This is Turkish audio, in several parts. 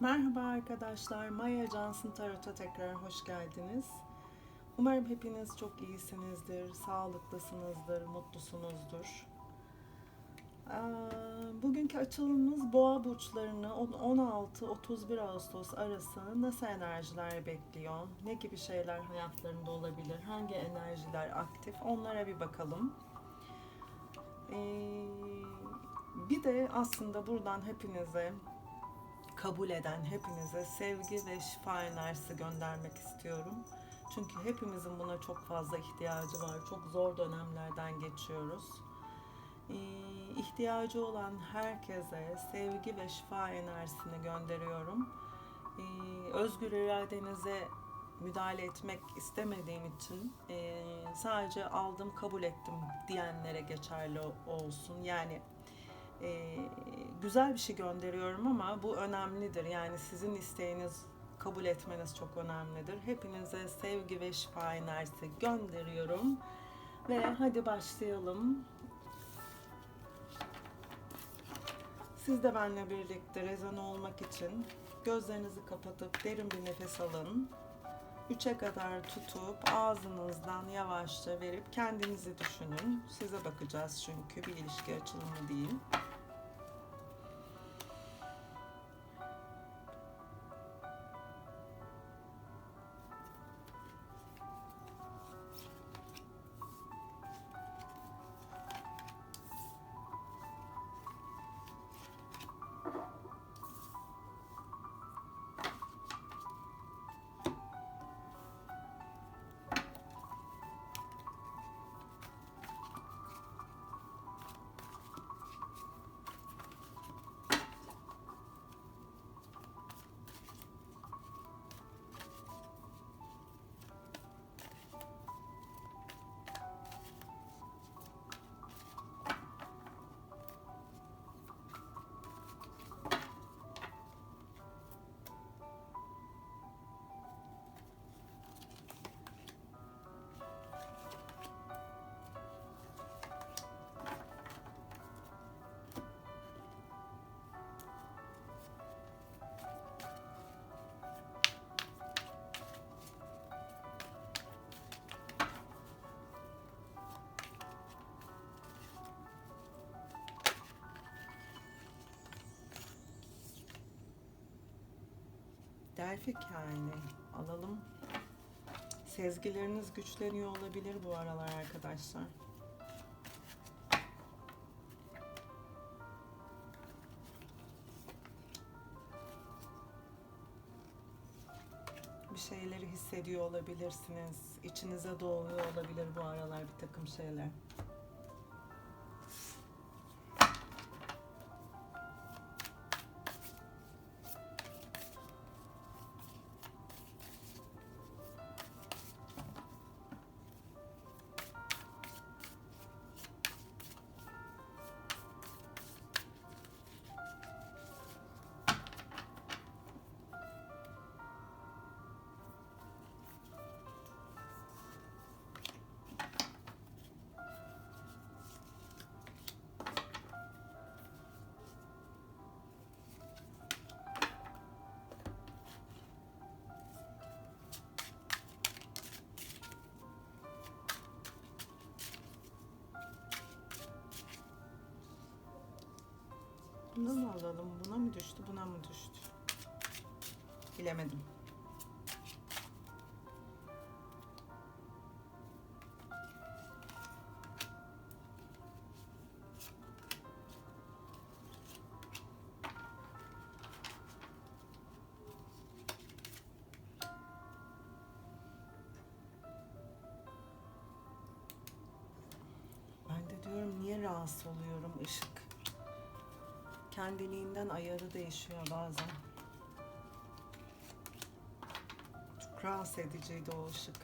Merhaba arkadaşlar, Maya Johnson Tarot'a tekrar hoş geldiniz. Umarım hepiniz çok iyisinizdir, sağlıklısınızdır, mutlusunuzdur. Bugünkü açılımımız boğa burçlarını 16-31 Ağustos arası nasıl enerjiler bekliyor, ne gibi şeyler hayatlarında olabilir, hangi enerjiler aktif onlara bir bakalım. Ee, Bir de aslında buradan hepinize kabul eden hepinize sevgi ve şifa enerjisi göndermek istiyorum. Çünkü hepimizin buna çok fazla ihtiyacı var. Çok zor dönemlerden geçiyoruz. Ee, ihtiyacı olan herkese sevgi ve şifa enerjisini gönderiyorum. Ee, özgür iradenize müdahale etmek istemediğim için e, sadece aldım kabul ettim diyenlere geçerli olsun. Yani e, güzel bir şey gönderiyorum ama bu önemlidir. Yani sizin isteğiniz kabul etmeniz çok önemlidir. Hepinize sevgi ve şifa enerjisi gönderiyorum. Ve hadi başlayalım. Siz de benimle birlikte rezone olmak için gözlerinizi kapatıp derin bir nefes alın. Üçe kadar tutup ağzınızdan yavaşça verip kendinizi düşünün. Size bakacağız çünkü bir ilişki açılımı değil. Delphi kaini alalım. Sezgileriniz güçleniyor olabilir bu aralar arkadaşlar. Bir şeyleri hissediyor olabilirsiniz. İçinize doğuyor olabilir bu aralar bir takım şeyler. Buna mı düştü? Buna mı düştü? Bilemedim. Ben de diyorum niye rahatsız oluyorum ışık kendiliğinden ayarı değişiyor bazen. Çok rahatsız ediciydi o ışık.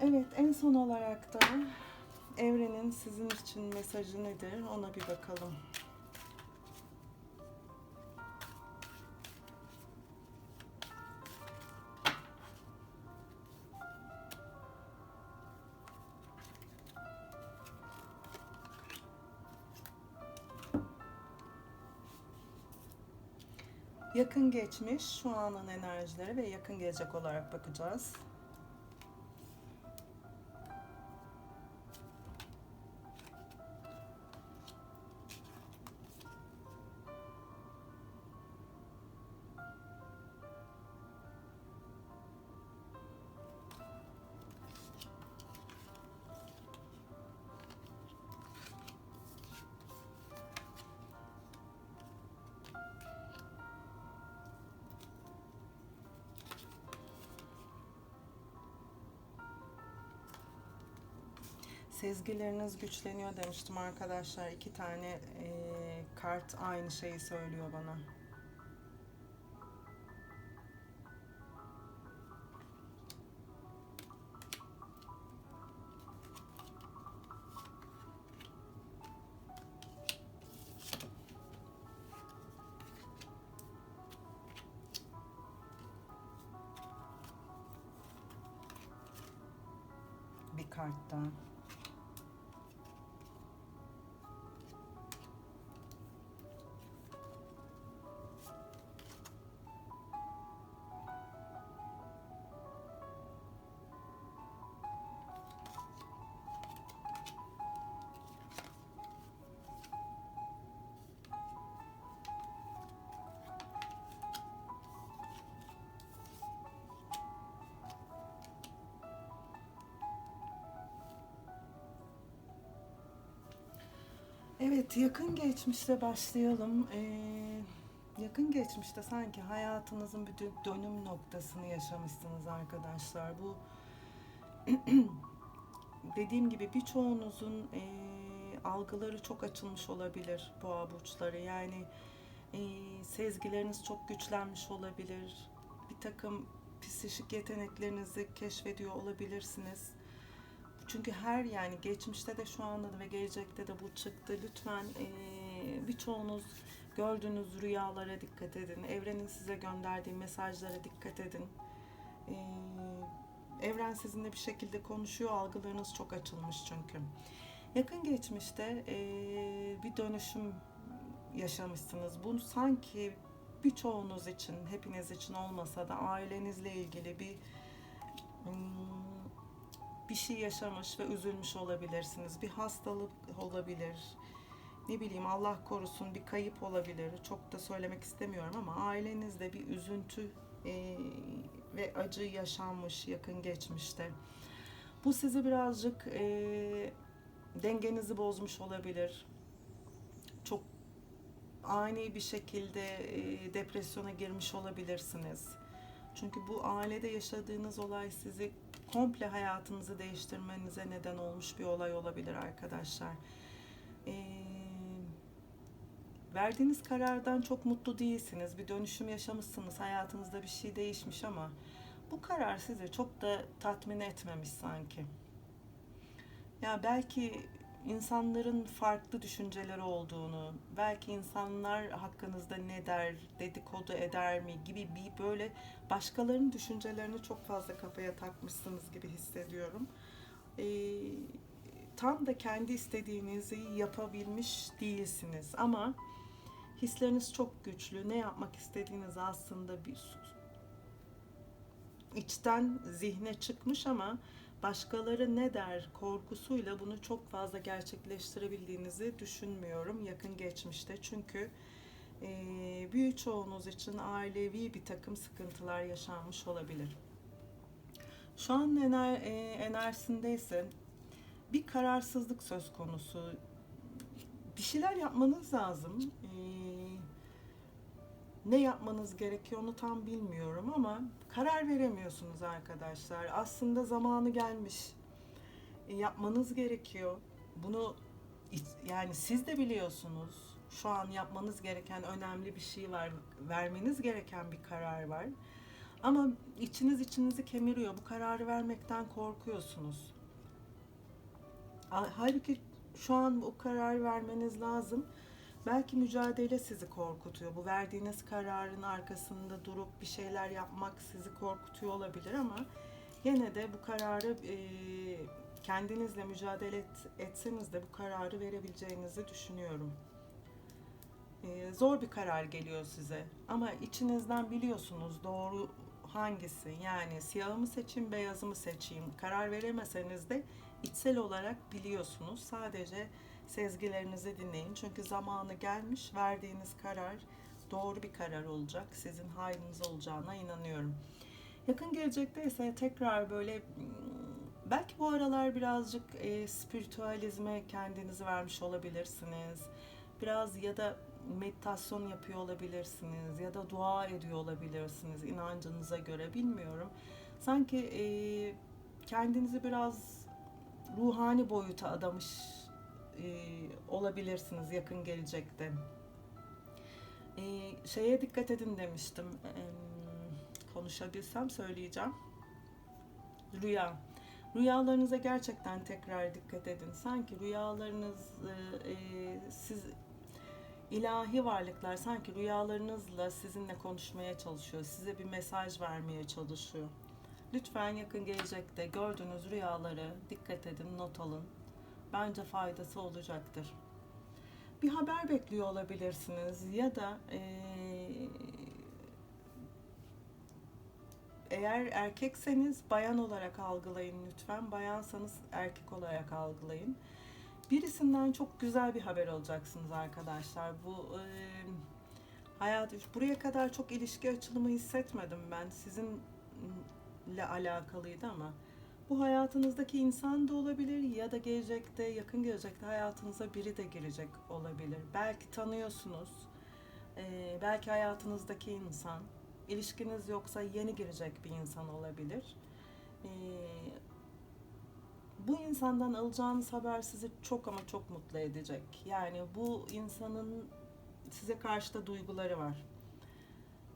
Evet, en son olarak da evrenin sizin için mesajı nedir ona bir bakalım. Yakın geçmiş, şu anın enerjileri ve yakın gelecek olarak bakacağız. Sezgileriniz güçleniyor demiştim arkadaşlar. İki tane eee, kart aynı şeyi söylüyor bana. Evet, yakın geçmişle başlayalım. Ee, yakın geçmişte sanki hayatınızın dö- dönüm noktasını yaşamışsınız arkadaşlar. Bu dediğim gibi birçoğunuzun ee, algıları çok açılmış olabilir boğa burçları. Yani ee, sezgileriniz çok güçlenmiş olabilir. Bir takım psişik yeteneklerinizi keşfediyor olabilirsiniz. Çünkü her yani geçmişte de şu anda da ve gelecekte de bu çıktı. Lütfen eee, birçoğunuz gördüğünüz rüyalara dikkat edin. Evrenin size gönderdiği mesajlara dikkat edin. Eee, evren sizinle bir şekilde konuşuyor. Algılarınız çok açılmış çünkü. Yakın geçmişte eee, bir dönüşüm yaşamışsınız. Bu sanki birçoğunuz için, hepiniz için olmasa da ailenizle ilgili bir hmm, bir şey yaşamış ve üzülmüş olabilirsiniz. Bir hastalık olabilir. Ne bileyim Allah korusun bir kayıp olabilir. Çok da söylemek istemiyorum ama ailenizde bir üzüntü e, ve acı yaşanmış yakın geçmişte. Bu sizi birazcık e, dengenizi bozmuş olabilir. Çok ani bir şekilde e, depresyona girmiş olabilirsiniz. Çünkü bu ailede yaşadığınız olay sizi komple hayatınızı değiştirmenize neden olmuş bir olay olabilir arkadaşlar. Ee, verdiğiniz karardan çok mutlu değilsiniz. Bir dönüşüm yaşamışsınız. Hayatınızda bir şey değişmiş ama bu karar sizi çok da tatmin etmemiş sanki. Ya belki insanların farklı düşünceleri olduğunu, belki insanlar hakkınızda ne der, dedikodu eder mi gibi bir böyle başkalarının düşüncelerini çok fazla kafaya takmışsınız gibi hissediyorum. Ee, tam da kendi istediğinizi yapabilmiş değilsiniz ama hisleriniz çok güçlü. Ne yapmak istediğiniz aslında bir içten zihne çıkmış ama başkaları ne der korkusuyla bunu çok fazla gerçekleştirebildiğinizi düşünmüyorum yakın geçmişte. Çünkü e, büyük çoğunuz için ailevi bir takım sıkıntılar yaşanmış olabilir. Şu an ener, e, enerjisindeyse bir kararsızlık söz konusu. Bir şeyler yapmanız lazım. E, ne yapmanız gerekiyor onu tam bilmiyorum ama karar veremiyorsunuz arkadaşlar. Aslında zamanı gelmiş. E, yapmanız gerekiyor. Bunu yani siz de biliyorsunuz. Şu an yapmanız gereken önemli bir şey var. Vermeniz gereken bir karar var. Ama içiniz içinizi kemiriyor. Bu kararı vermekten korkuyorsunuz. Halbuki şu an bu kararı vermeniz lazım. Belki mücadele sizi korkutuyor. Bu verdiğiniz kararın arkasında durup bir şeyler yapmak sizi korkutuyor olabilir ama yine de bu kararı e, kendinizle mücadele et, etseniz de bu kararı verebileceğinizi düşünüyorum. Ee, zor bir karar geliyor size ama içinizden biliyorsunuz doğru hangisi yani siyahı mı seçeyim beyazı mı seçeyim karar veremeseniz de içsel olarak biliyorsunuz sadece sezgilerinizi dinleyin. Çünkü zamanı gelmiş verdiğiniz karar doğru bir karar olacak. Sizin hayrınıza olacağına inanıyorum. Yakın gelecekte ise tekrar böyle hmm, belki bu aralar birazcık e, spiritüalizme kendinizi vermiş olabilirsiniz. Biraz ya da meditasyon yapıyor olabilirsiniz ya da dua ediyor olabilirsiniz inancınıza göre bilmiyorum. Sanki e, kendinizi biraz ruhani boyuta adamış e, olabilirsiniz yakın gelecekte. E, şeye dikkat edin demiştim. E, konuşabilsem söyleyeceğim. Rüya. Rüyalarınıza gerçekten tekrar dikkat edin. Sanki rüyalarınız e, e, siz ilahi varlıklar sanki rüyalarınızla sizinle konuşmaya çalışıyor. Size bir mesaj vermeye çalışıyor. Lütfen yakın gelecekte gördüğünüz rüyaları dikkat edin, not alın. Bence faydası olacaktır. Bir haber bekliyor olabilirsiniz ya da eğer erkekseniz bayan olarak algılayın lütfen. Bayansanız erkek olarak algılayın birisinden çok güzel bir haber alacaksınız arkadaşlar. Bu e, hayat buraya kadar çok ilişki açılımı hissetmedim ben. Sizinle alakalıydı ama bu hayatınızdaki insan da olabilir ya da gelecekte, yakın gelecekte hayatınıza biri de girecek olabilir. Belki tanıyorsunuz. Belki hayatınızdaki insan ilişkiniz yoksa yeni girecek bir insan olabilir. Bu insandan alacağınız haber sizi çok ama çok mutlu edecek. Yani bu insanın size karşı da duyguları var.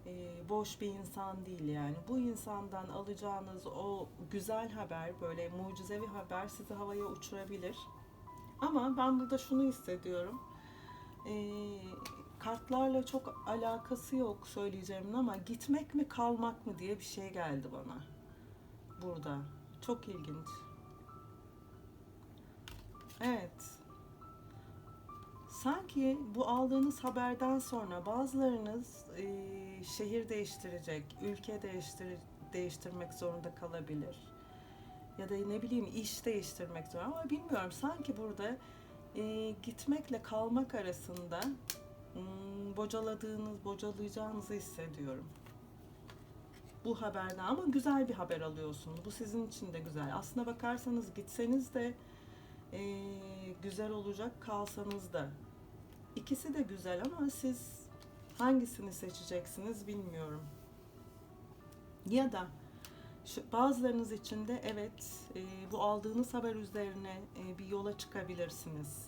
Ee, boş bir insan değil yani. Bu insandan alacağınız o güzel haber, böyle mucizevi haber sizi havaya uçurabilir. Ama ben burada şunu hissediyorum. Ee, kartlarla çok alakası yok söyleyeceğimin ama gitmek mi kalmak mı diye bir şey geldi bana. Burada. Çok ilginç. Evet. Sanki bu aldığınız haberden sonra bazılarınız e, şehir değiştirecek, ülke değiştir değiştirmek zorunda kalabilir. Ya da ne bileyim iş değiştirmek zorunda ama bilmiyorum sanki burada e, gitmekle kalmak arasında hmm, bocaladığınız, bocalayacağınızı hissediyorum. Bu haberden ama güzel bir haber alıyorsunuz. Bu sizin için de güzel. Aslına bakarsanız gitseniz de e, güzel olacak kalsanız da. İkisi de güzel ama siz hangisini seçeceksiniz bilmiyorum. Ya da bazılarınız için de evet e, bu aldığınız haber üzerine e, bir yola çıkabilirsiniz.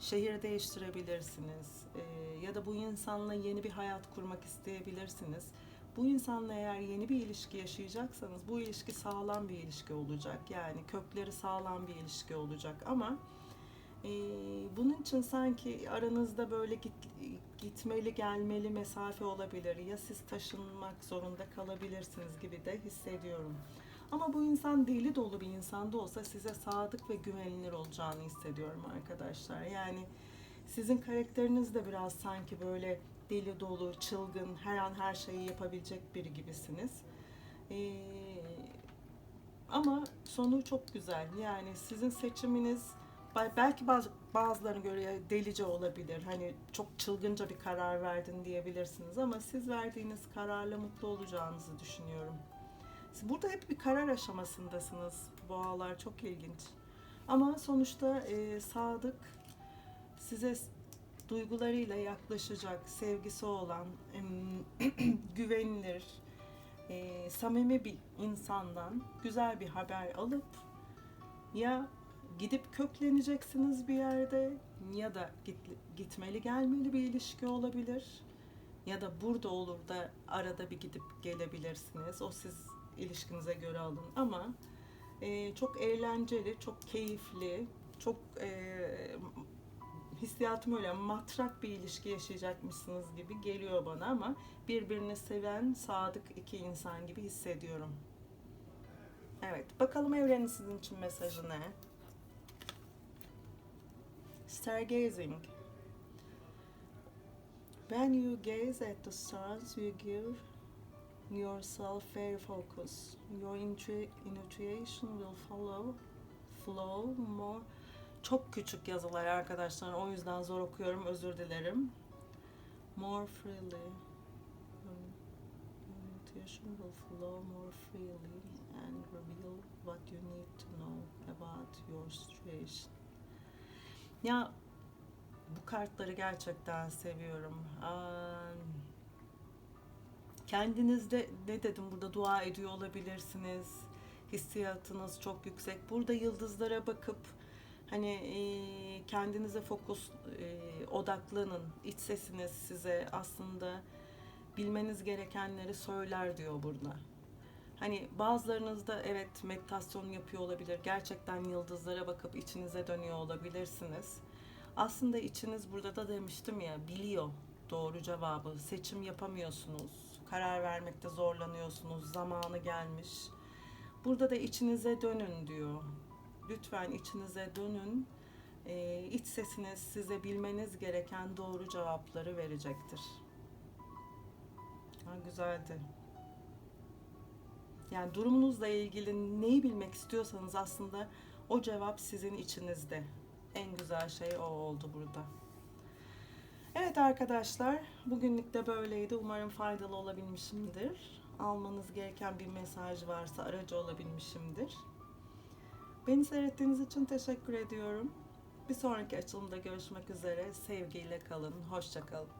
Şehir değiştirebilirsiniz. E, ya da bu insanla yeni bir hayat kurmak isteyebilirsiniz bu insanla eğer yeni bir ilişki yaşayacaksanız bu ilişki sağlam bir ilişki olacak. Yani kökleri sağlam bir ilişki olacak ama e, bunun için sanki aranızda böyle git, gitmeli gelmeli mesafe olabilir. Ya siz taşınmak zorunda kalabilirsiniz gibi de hissediyorum. Ama bu insan deli dolu bir insan da olsa size sadık ve güvenilir olacağını hissediyorum arkadaşlar. Yani sizin karakteriniz de biraz sanki böyle deli dolu, çılgın, her an her şeyi yapabilecek biri gibisiniz. Ee, ama sonu çok güzel. Yani sizin seçiminiz belki bazı bazılarına göre delice olabilir. Hani çok çılgınca bir karar verdin diyebilirsiniz ama siz verdiğiniz kararla mutlu olacağınızı düşünüyorum. Siz burada hep bir karar aşamasındasınız. Boğalar çok ilginç. Ama sonuçta e, sadık size duygularıyla yaklaşacak, sevgisi olan, güvenilir, e, samimi bir insandan güzel bir haber alıp ya gidip kökleneceksiniz bir yerde ya da git, gitmeli gelmeli bir ilişki olabilir ya da burada olur da arada bir gidip gelebilirsiniz. O siz ilişkinize göre alın ama e, çok eğlenceli, çok keyifli, çok e, hissiyatım öyle matrak bir ilişki yaşayacakmışsınız gibi geliyor bana ama birbirini seven sadık iki insan gibi hissediyorum. Evet, bakalım evrenin sizin için mesajı ne? Stargazing. When you gaze at the stars, you give yourself very focus. Your intui- intuition will follow, flow more. Çok küçük yazılar arkadaşlar. O yüzden zor okuyorum. Özür dilerim. More freely. İntuition will flow more freely and reveal what you need to know about your situation. Ya bu kartları gerçekten seviyorum. Kendinizde ne dedim burada dua ediyor olabilirsiniz. Hissiyatınız çok yüksek. Burada yıldızlara bakıp hani e, kendinize fokus e, odaklanın. İç sesiniz size aslında bilmeniz gerekenleri söyler diyor burada. Hani bazılarınız da evet meditasyon yapıyor olabilir. Gerçekten yıldızlara bakıp içinize dönüyor olabilirsiniz. Aslında içiniz burada da demiştim ya biliyor doğru cevabı. Seçim yapamıyorsunuz. Karar vermekte zorlanıyorsunuz. Zamanı gelmiş. Burada da içinize dönün diyor. Lütfen içinize dönün. Ee, iç sesiniz size bilmeniz gereken doğru cevapları verecektir. Ha, güzeldi. Yani durumunuzla ilgili neyi bilmek istiyorsanız aslında o cevap sizin içinizde. En güzel şey o oldu burada. Evet arkadaşlar, bugünlük de böyleydi. Umarım faydalı olabilmişimdir. Almanız gereken bir mesaj varsa aracı olabilmişimdir. Beni seyrettiğiniz için teşekkür ediyorum. Bir sonraki açılımda görüşmek üzere. Sevgiyle kalın. Hoşça kalın.